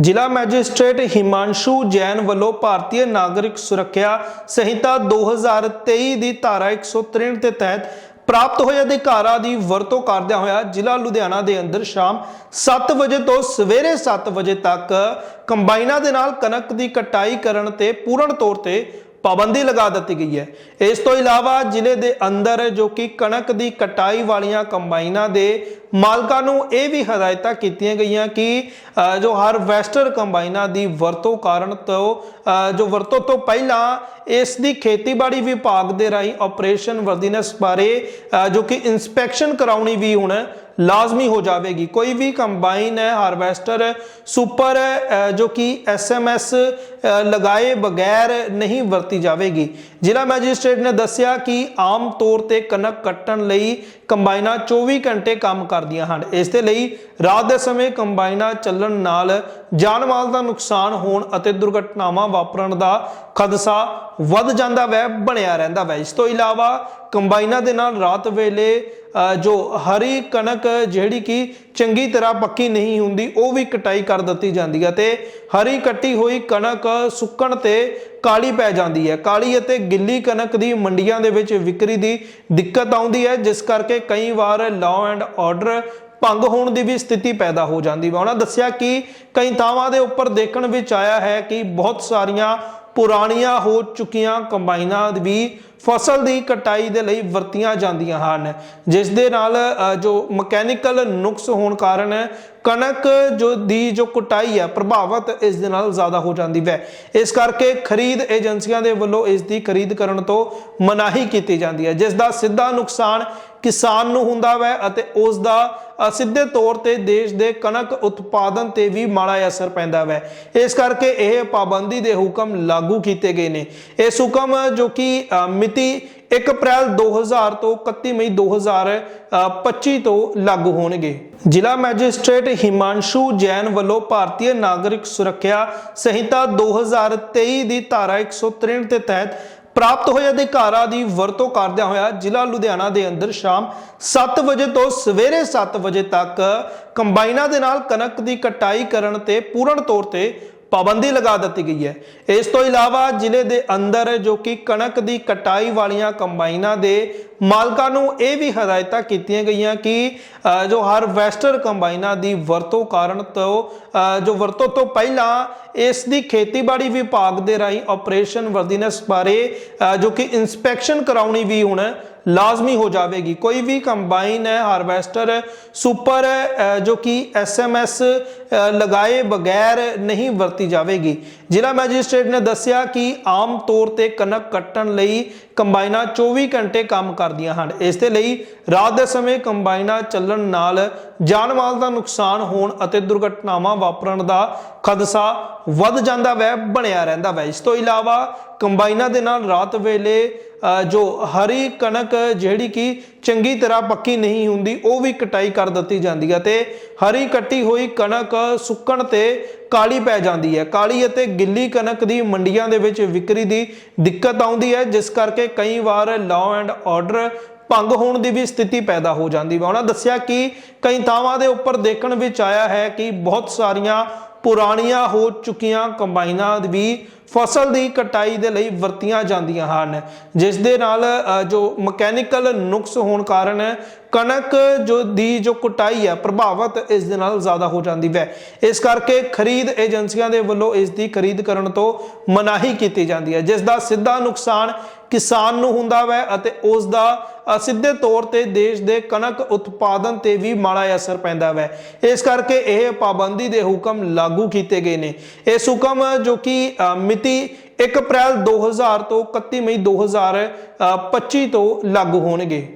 ਜ਼ਿਲ੍ਹਾ ਮੈਜਿਸਟ੍ਰੇਟ ਹਿਮਾਂਸ਼ੂ ਜੈਨ ਵੱਲੋਂ ਭਾਰਤੀ ਨਾਗਰਿਕ ਸੁਰੱਖਿਆ ਸੰਹਿਤਾ 2023 ਦੀ ਧਾਰਾ 163 ਦੇ ਤਹਿਤ ਪ੍ਰਾਪਤ ਹੋਏ ਅਧਿਕਾਰਾਂ ਦੀ ਵਰਤੋਂ ਕਰਦਿਆਂ ਹੋਇਆ ਜ਼ਿਲ੍ਹਾ ਲੁਧਿਆਣਾ ਦੇ ਅੰਦਰ ਸ਼ਾਮ 7 ਵਜੇ ਤੋਂ ਸਵੇਰੇ 7 ਵਜੇ ਤੱਕ ਕੰਬਾਈਨਾਂ ਦੇ ਨਾਲ ਕਣਕ ਦੀ ਕਟਾਈ ਕਰਨ ਤੇ ਪੂਰਨ ਤੌਰ ਤੇ ਪਾਬੰਦੀ ਲਗਾ ਦਿੱਤੀ ਗਈ ਹੈ। ਇਸ ਤੋਂ ਇਲਾਵਾ ਜ਼ਿਲ੍ਹੇ ਦੇ ਅੰਦਰ ਜੋ ਕਿ ਕਣਕ ਦੀ ਕਟਾਈ ਵਾਲੀਆਂ ਕੰਬਾਈਨਾਂ ਦੇ ਮਾਲਕਾਂ ਨੂੰ ਇਹ ਵੀ ਹਦਾਇਤਾਂ ਕੀਤੀਆਂ ਗਈਆਂ ਕਿ ਅ, ਜੋ ਹਾਰਵੈਸਟਰ ਕੰਬਾਈਨਾਂ ਦੀ ਵਰਤੋਂ ਕਾਰਨ ਤੋਂ ਜੋ ਵਰਤੋਂ ਤੋਂ ਪਹਿਲਾਂ ਇਸ ਦੀ ਖੇਤੀਬਾੜੀ ਵਿਭਾਗ ਦੇ ਰਾਹੀਂ ਆਪਰੇਸ਼ਨ ਵਰਦੀਨੈਸ ਬਾਰੇ ਜੋ ਕਿ ਇਨਸਪੈਕਸ਼ਨ ਕਰਾਉਣੀ ਵੀ ਹੁਣ ਲਾਜ਼ਮੀ ਹੋ ਜਾਵੇਗੀ। ਕੋਈ ਵੀ ਕੰਬਾਈਨ ਹੈ ਹਾਰਵੈਸਟਰ ਸੁਪਰ ਅ, ਜੋ ਕਿ ਐਸਐਮਐਸ ਲਗਾਏ ਬਗੈਰ ਨਹੀਂ ਵਰਤੀ ਜਾਵੇਗੀ। ਜ਼ਿਲ੍ਹਾ ਮੈਜਿਸਟ੍ਰੇਟ ਨੇ ਦੱਸਿਆ ਕਿ ਆਮ ਤੌਰ ਤੇ ਕਣਕ ਕੱਟਣ ਲਈ ਕੰਬਾਈਨਾਂ 24 ਘੰਟੇ ਕੰਮ ਕਰਦੀਆਂ ਹਨ। ਇਸ ਦੇ ਲਈ ਰਾਤ ਦੇ ਸਮੇਂ ਕੰਬਾਈਨਾਂ ਚੱਲਣ ਨਾਲ ਜਾਨ ਮਾਲ ਦਾ ਨੁਕਸਾਨ ਹੋਣ ਅਤੇ ਦੁਰਘਟਨਾਵਾਂ ਵਾਪਰਨ ਦਾ ਖਦਸ਼ਾ ਵੱਧ ਜਾਂਦਾ ਵੈ, ਬਣਿਆ ਰਹਿੰਦਾ ਵੈ। ਇਸ ਤੋਂ ਇਲਾਵਾ ਕੰਬਾਈਨਾਂ ਦੇ ਨਾਲ ਰਾਤ ਵੇਲੇ ਜੋ ਹਰੀ ਕਣਕ ਜਿਹੜੀ ਕਿ ਚੰਗੀ ਤਰ੍ਹਾਂ ਪੱਕੀ ਨਹੀਂ ਹੁੰਦੀ, ਉਹ ਵੀ ਕਟਾਈ ਕਰ ਦਿੱਤੀ ਜਾਂਦੀ ਹੈ ਤੇ ਹਰੀ ਕੱਟੀ ਹੋਈ ਕਣਕ ਸੁੱਕਣ ਤੇ ਕਾਲੀ ਪੈ ਜਾਂਦੀ ਹੈ। ਕਾਲੀ ਅਤੇ ਗਿੱਲੀ ਕਣਕ ਦੀ ਮੰਡੀਆਂ ਦੇ ਵਿੱਚ ਵਿਕਰੀ ਦੀ ਦਿੱਕਤ ਆਉਂਦੀ ਹੈ, ਜਿਸ ਕਰਕੇ ਕਈ ਵਾਰ ਲਾਅ ਐਂਡ ਆਰਡਰ ਭੰਗ ਹੋਣ ਦੀ ਵੀ ਸਥਿਤੀ ਪੈਦਾ ਹੋ ਜਾਂਦੀ ਹੈ। ਉਹਨਾਂ ਦੱਸਿਆ ਕਿ ਕਈ ਥਾਵਾਂ ਦੇ ਉੱਪਰ ਦੇਖਣ ਵਿੱਚ ਆਇਆ ਹੈ ਕਿ ਬਹੁਤ ਸਾਰੀਆਂ ਪੁਰਾਣੀਆਂ ਹੋ ਚੁੱਕੀਆਂ ਕੰਬਾਈਨਾਂ ਵੀ ਫਸਲ ਦੀ ਕਟਾਈ ਦੇ ਲਈ ਵਰਤੀਆਂ ਜਾਂਦੀਆਂ ਹਨ, ਜਿਸ ਦੇ ਨਾਲ ਜੋ ਮਕੈਨੀਕਲ ਨੁਕਸ ਹੋਣ ਕਾਰਨ ਕਣਕ ਜੋ ਦੀ ਜੋ ਕਟਾਈ ਹੈ, ਪ੍ਰਭਾਵਿਤ ਇਸ ਦੇ ਨਾਲ ਜ਼ਿਆਦਾ ਹੋ ਜਾਂਦੀ ਹੈ ਇਸ ਕਰਕੇ ਖਰੀਦ ਏਜੰਸੀਆਂ ਦੇ ਵੱਲੋਂ ਇਸ ਦੀ ਖਰੀਦ ਕਰਨ ਤੋਂ ਮਨਾਹੀ ਕੀਤੀ ਜਾਂਦੀ ਹੈ, ਜਿਸ ਦਾ ਸਿੱਧਾ ਨੁਕਸਾਨ ਕਿਸਾਨ ਨੂੰ ਹੁੰਦਾ ਹੈ ਅਤੇ ਉਸ ਦਾ ਸਿੱਧੇ ਤੌਰ ਤੇ ਦੇਸ਼ ਦੇ ਕਣਕ ਉਤਪਾਦਨ ਤੇ ਵੀ ਮਾੜਾ ਅਸਰ ਪੈਂਦਾ ਹੈ ਇਸ ਕਰਕੇ ਇਹ ਪਾਬੰਦੀ ਦੇ ਹੁਕਮ ਲਾਗੂ ਕੀਤੇ ਗਏ ਨੇ। ਇਸ ਹੁਕਮ ਜੋ ਕਿ ਮਿਤੀ 1 ਅਪ੍ਰੈਲ 2000 ਤੋਂ 31 ਮਈ 2025 ਤੋਂ ਲਾਗੂ ਹੋਣਗੇ। ਜ਼ਿਲ੍ਹਾ ਮੈਜਿਸਟ੍ਰੇਟ ਹਿਮਾਂਸ਼ੂ ਜੈਨ ਵੱਲੋਂ ਭਾਰਤੀ ਨਾਗਰਿਕ ਸੁਰੱਖਿਆ ਸੰਹਿਤਾ 2023 ਦੀ ਧਾਰਾ 163 ਦੇ ਤਹਿਤ ਪ੍ਰਾਪਤ ਹੋਏ ਅਧਿਕਾਰਾਂ ਦੀ ਵਰਤੋਂ ਕਰਦਿਆਂ ਹੋਇਆ ਜ਼ਿਲ੍ਹਾ ਲੁਧਿਆਣਾ ਦੇ ਅੰਦਰ ਸ਼ਾਮ 7 ਵਜੇ ਤੋਂ ਸਵੇਰੇ 7 ਵਜੇ ਤੱਕ ਕੰਬਾਈਨਾਂ ਦੇ ਨਾਲ ਕਣਕ ਦੀ ਕਟਾਈ ਕਰਨ ਤੇ ਪੂਰਨ ਤੌਰ ਤੇ ਪਾਬੰਦੀ ਲਗਾ ਦਿੱਤੀ ਗਈ ਹੈ। ਇਸ ਤੋਂ ਇਲਾਵਾ ਜ਼ਿਲ੍ਹੇ ਦੇ ਅੰਦਰ ਜੋ ਕਿ ਕਣਕ ਦੀ ਕਟਾਈ ਵਾਲੀਆਂ ਕੰਬਾਈਨਾਂ ਦੇ ਮਾਲਕਾਂ ਨੂੰ ਇਹ ਵੀ ਹਦਾਇਤਾਂ ਕੀਤੀਆਂ ਗਈਆਂ ਕਿ ਅ, ਜੋ ਹਾਰਵੈਸਟਰ ਕੰਬਾਈਨਾਂ ਦੀ ਵਰਤੋਂ ਕਾਰਨ ਤੋਂ ਜੋ ਵਰਤੋਂ ਤੋਂ ਪਹਿਲਾਂ ਇਸ ਦੀ ਖੇਤੀਬਾੜੀ ਵਿਭਾਗ ਦੇ ਰਾਹੀਂ ਆਪਰੇਸ਼ਨ ਵਰਦੀਨੈਸ ਬਾਰੇ ਜੋ ਕਿ ਇਨਸਪੈਕਸ਼ਨ ਕਰਾਉਣੀ ਵੀ ਹੁਣ ਲਾਜ਼ਮੀ ਹੋ ਜਾਵੇਗੀ। ਕੋਈ ਵੀ ਕੰਬਾਈਨ ਹੈ ਹਾਰਵੈਸਟਰ ਸੁਪਰ ਅ, ਜੋ ਕਿ ਐਸਐਮਐਸ ਲਗਾਏ ਬਗੈਰ ਨਹੀਂ ਵਰਤੀ ਜਾਵੇਗੀ। ਜ਼ਿਲ੍ਹਾ ਮੈਜਿਸਟ੍ਰੇਟ ਨੇ ਦੱਸਿਆ ਕਿ ਆਮ ਤੌਰ ਤੇ ਕਣਕ ਕੱਟਣ ਲਈ ਕੰਬਾਈਨਾਂ 24 ਘੰਟੇ ਕੰਮ ਕਰਦੀਆਂ ਹਨ। ਇਸ ਦੇ ਲਈ ਰਾਤ ਦੇ ਸਮੇਂ ਕੰਬਾਈਨਾਂ ਚੱਲਣ ਨਾਲ ਜਾਨ ਮਾਲ ਦਾ ਨੁਕਸਾਨ ਹੋਣ ਅਤੇ ਦੁਰਘਟਨਾਵਾਂ ਵਾਪਰਨ ਦਾ ਖਦਸ਼ਾ ਵੱਧ ਜਾਂਦਾ ਵੈ, ਬਣਿਆ ਰਹਿੰਦਾ ਵੈ। ਇਸ ਤੋਂ ਇਲਾਵਾ ਕੰਬਾਈਨਾਂ ਦੇ ਨਾਲ ਰਾਤ ਵੇਲੇ ਜੋ ਹਰੀ ਕਣਕ ਜਿਹੜੀ ਕਿ ਚੰਗੀ ਤਰ੍ਹਾਂ ਪੱਕੀ ਨਹੀਂ ਹੁੰਦੀ, ਉਹ ਵੀ ਕਟਾਈ ਕਰ ਦਿੱਤੀ ਜਾਂਦੀ ਹੈ ਤੇ ਹਰੀ ਕੱਟੀ ਹੋਈ ਕਣਕ ਸੁੱਕਣ ਤੇ ਕਾਲੀ ਪੈ ਜਾਂਦੀ ਹੈ। ਕਾਲੀ ਅਤੇ ਗਿੱਲੀ ਕਣਕ ਦੀ ਮੰਡੀਆਂ ਦੇ ਵਿੱਚ ਵਿਕਰੀ ਦੀ ਦਿੱਕਤ ਆਉਂਦੀ ਹੈ, ਜਿਸ ਕਰਕੇ ਕਈ ਵਾਰ ਲਾਅ ਐਂਡ ਆਰਡਰ ਭੰਗ ਹੋਣ ਦੀ ਵੀ ਸਥਿਤੀ ਪੈਦਾ ਹੋ ਜਾਂਦੀ ਹੈ। ਉਹਨਾਂ ਦੱਸਿਆ ਕਿ ਕਈ ਥਾਵਾਂ ਦੇ ਉੱਪਰ ਦੇਖਣ ਵਿੱਚ ਆਇਆ ਹੈ ਕਿ ਬਹੁਤ ਸਾਰੀਆਂ ਪੁਰਾਣੀਆਂ ਹੋ ਚੁੱਕੀਆਂ ਕੰਬਾਈਨਾਂ ਵੀ ਫਸਲ ਦੀ ਕਟਾਈ ਦੇ ਲਈ ਵਰਤੀਆਂ ਜਾਂਦੀਆਂ ਹਨ, ਜਿਸ ਦੇ ਨਾਲ ਜੋ ਮਕੈਨੀਕਲ ਨੁਕਸ ਹੋਣ ਕਾਰਨ ਕਣਕ ਜੋ ਦੀ ਜੋ ਕਟਾਈ ਹੈ, ਪ੍ਰਭਾਵਿਤ ਇਸ ਦੇ ਨਾਲ ਜ਼ਿਆਦਾ ਹੋ ਜਾਂਦੀ ਹੈ ਇਸ ਕਰਕੇ ਖਰੀਦ ਏਜੰਸੀਆਂ ਦੇ ਵੱਲੋਂ ਇਸ ਦੀ ਖਰੀਦ ਕਰਨ ਤੋਂ ਮਨਾਹੀ ਕੀਤੀ ਜਾਂਦੀ ਹੈ, ਜਿਸ ਦਾ ਸਿੱਧਾ ਨੁਕਸਾਨ ਕਿਸਾਨ ਨੂੰ ਹੁੰਦਾ ਵੈ ਅਤੇ ਉਸ ਦਾ ਸਿੱਧੇ ਤੌਰ ਤੇ ਦੇਸ਼ ਦੇ ਕਣਕ ਉਤਪਾਦਨ ਤੇ ਵੀ ਮਾੜਾ ਅਸਰ ਪੈਂਦਾ ਵੈ। ਇਸ ਕਰਕੇ ਇਹ ਪਾਬੰਦੀ ਦੇ ਹੁਕਮ ਲਾਗੂ ਕੀਤੇ ਗਏ ਨੇ। ਇਸ ਹੁਕਮ ਜੋ ਕਿ ਮਿਤੀ 1 ਅਪ੍ਰੈਲ 2000 ਤੋਂ 31 ਮਈ 2025 ਤੋਂ ਲਾਗੂ ਹੋਣਗੇ।